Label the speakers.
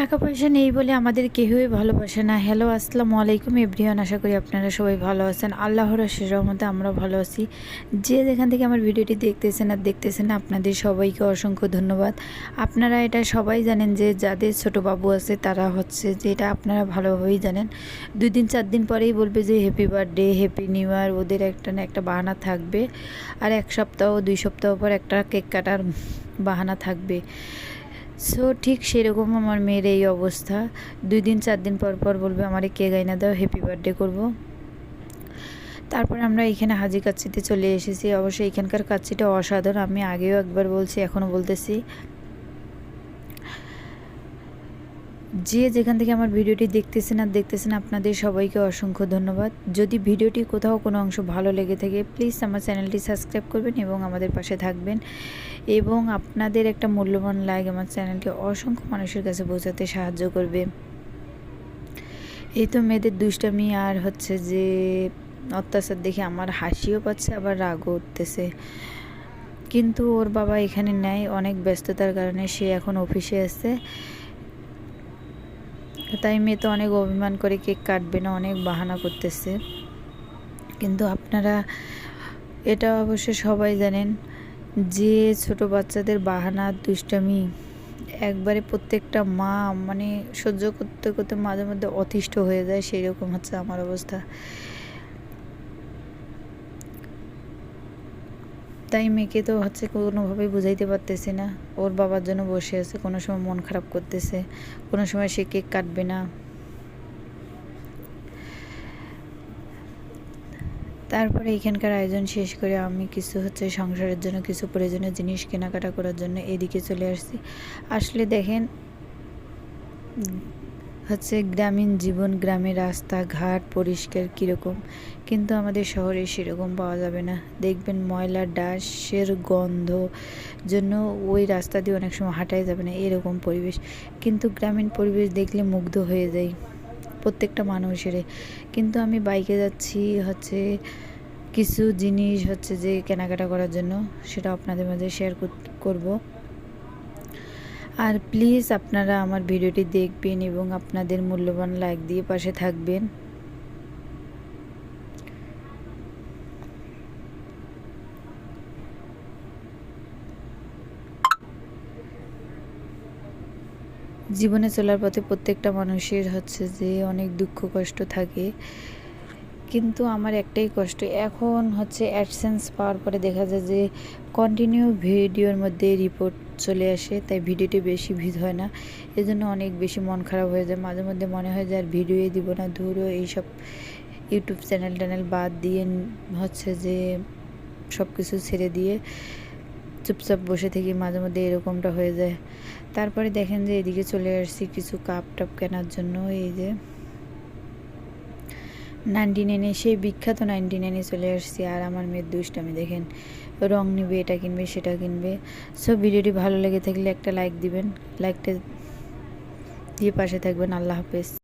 Speaker 1: টাকা পয়সা নেই বলে আমাদের কেউই ভালোবাসে না। হ্যালো আসসালামু আলাইকুম এভরিওয়ান, আশা করি আপনারা সবাই ভালো আছেন। আল্লাহর রহমতে আমরা ভালো আছি। যে যেখান থেকে আমার ভিডিওটি দেখতেছেন আর দেখতেছেন, আপনাদের সবাইকে অসংখ্য ধন্যবাদ। আপনারা এটা সবাই জানেন যে যাদের ছোট বাবু আছে, তারা হচ্ছে যে এটা আপনারা ভালোভাবেই জানেন। দুই দিন, চার দিন পরেই বলবে যে happy birthday happy new year ওদের একটা না একটা বাহানা থাকবে। আর এক সপ্তাহ, দুই সপ্তাহ পর একটা কেক কাটার বাহানা থাকবে। সো ঠিক সেরকম আমার মেয়ের এই অবস্থা। দুই দিন, চার দিন পর পর বলবে, আমার কে গাইনা দাও হ্যাপি বার্থডে করব। তারপর আমরা এখানে হাজি কাচ্ছিতে চলে এসেছি। অবশ্যই এখানকার কাচ্ছিটা অসাধারণ। আমি আগেও একবার বলছি, এখনও বলতেছি। যে যেখান থেকে আমার ভিডিওটি দেখতেছেন আর দেখতেছেন আপনাদের সবাইকে অসংখ্য ধন্যবাদ। যদি ভিডিওটি কোথাও কোনো অংশ ভালো লেগে থাকে প্লিজ আমার চ্যানেলটি সাবস্ক্রাইব করবেন এবং আমাদের পাশে থাকবেন। এবং আপনাদের একটা মূল্যবান লাইক আমার চ্যানেলটি অসংখ্য মানুষের কাছে পৌঁছাতে সাহায্য করবে। এই তো মেয়েদের দুষ্টামি, আর হচ্ছে যে অত্যাচার দেখে আমার হাসিও পাচ্ছে, আবার রাগও উঠতেছে। কিন্তু ওর বাবা এখানে নেয় অনেক ব্যস্ততার কারণে সে এখন অফিসে আছে। তাই মেয়ে তো অনেক অভিমান করে কেক কাটবে না, অনেক বাহানা করতেছে। কিন্তু আপনারা এটা অবশ্য সবাই জানেন যে ছোট বাচ্চাদের বাহানা, দুষ্টামি একবারে প্রত্যেকটা মা মানে সহ্য করতে করতে মাঝে মধ্যে অতিষ্ঠ হয়ে যায় সেই রকম হচ্ছে আমার অবস্থা। তাই মেয়েকে তো হচ্ছে কোনোভাবেই বুঝাইতে পারতেছি না। ওর বাবার জন্য বসে আছে, কোনো সময় মন খারাপ করতেছে, কোনো সময় সে কেক কাটবে না। তারপরে এখানকার আয়োজন শেষ করে আমি কিছু হচ্ছে সংসারের জন্য কিছু প্রয়োজনীয় জিনিস কেনাকাটা করার জন্য এদিকে চলে আসছি। আসলে দেখেন হচ্ছে গ্রামীণ জীবন গ্রামের রাস্তাঘাট পরিষ্কার কীরকম? কিন্তু আমাদের শহরে সেরকম পাওয়া যাবে না। দেখবেন ময়লা, ডাসের গন্ধ জন্য ওই রাস্তা দিয়ে অনেক সময় হাঁটাই যাবে না, এরকম পরিবেশ। কিন্তু গ্রামীণ পরিবেশ দেখলে মুগ্ধ হয়ে যায় প্রত্যেকটা মানুষের কিন্তু আমি বাইকে যাচ্ছি হচ্ছে কিছু জিনিস হচ্ছে যে কেনাকাটা করার জন্য, সেটা আপনাদের মাঝে শেয়ার করব। আর প্লিজ আপনারা আমার ভিডিওটি দেখবেন এবং আপনাদের মূল্যবান লাইক দিয়ে পাশে থাকবেন। জীবনে চলার পথে প্রত্যেকটা মানুষের হচ্ছে যে অনেক দুঃখ, কষ্ট থাকে। কিন্তু আমার একটাই কষ্ট, এখন হচ্ছে অ্যাডসেন্স পাওয়ার পরে দেখা যায় যে কন্টিনিউ ভিডিওর মধ্যে রিপোর্ট চলে আসে, তাই ভিডিওটি বেশি ভিড় হয় না। এজন্য অনেক বেশি মন খারাপ হয়ে যায়। মাঝে মধ্যে মনে হয় যে আর ভিডিওই দিব না, ধরো এইসব ইউটিউব চ্যানেল ট্যানেল বাদ দিয়ে হচ্ছে যে সব কিছু ছেড়ে দিয়ে চুপচাপ বসে থেকে মাঝে মধ্যে এরকমটা হয়ে যায়। তারপরে দেখেন যে এদিকে চলে আসছি কিছু কাপ টাপ কেনার জন্য, এই যে নাইনটি নাইনে, সেই বিখ্যাত নাইনটি নাইনে চলে আসছি। আর আমার মেয়ের দুষ্টামি দেখেন। রং নিবে, এটা কিনবে, সেটা কিনবে। সো ভিডিওটি ভালো লেগে থাকলে একটা লাইক দিবেন। লাইকটা দিয়ে পাশে থাকবেন। আল্লাহ হাফেজ।